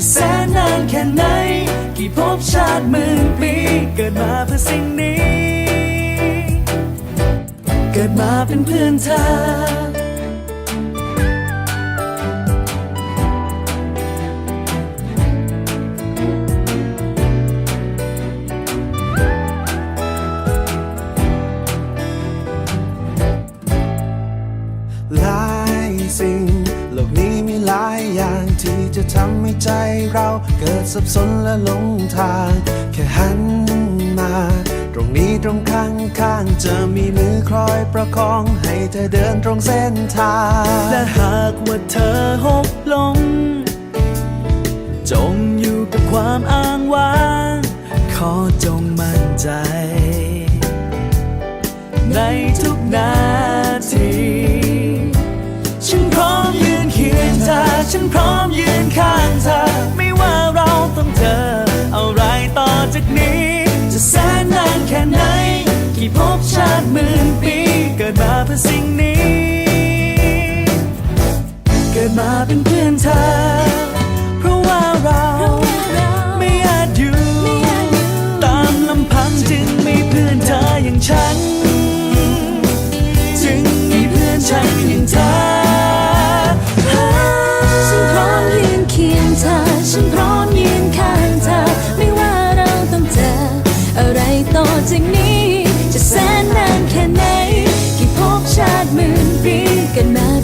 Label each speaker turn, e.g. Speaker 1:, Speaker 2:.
Speaker 1: จะแสนนานแค่ไหน กี่ภพชาติหมื่นปี เกิดมาเพื่อสิ่งนี้ เกิดมาเป็นเพื่อนเธอ
Speaker 2: หลายสิ่ง จะทำให้ใจเราเกิดสับสนและหลงทาง แค่หันมา ตรงนี้ตรงข้างข้างจะมีมือคอยประคอง ให้เธอเดินตรงเส้นทาง และ
Speaker 1: หากว่าเธอหกลงจมอยู่กับความอ้างว้าง ขอจงมั่นใจ ในทุกนา มื่นปีเกิดมาเพื่อสิ่งนี้ เกิดมาเป็นเพื่อนเธอ เพราะว่าเราไม่อาจอยู่ ตามลำพังจึงมีเพื่อนเธออย่างฉัน จึงมีเพื่อนฉันอย่างเธอ
Speaker 3: ฉันพร้อมยืนเคียงเธอฉันพร้อมยืนข้างเธอ ไม่ว่าเราต้องเจออะไรต่อจากนี้จะแสน ชาติหมื่นปีกันมา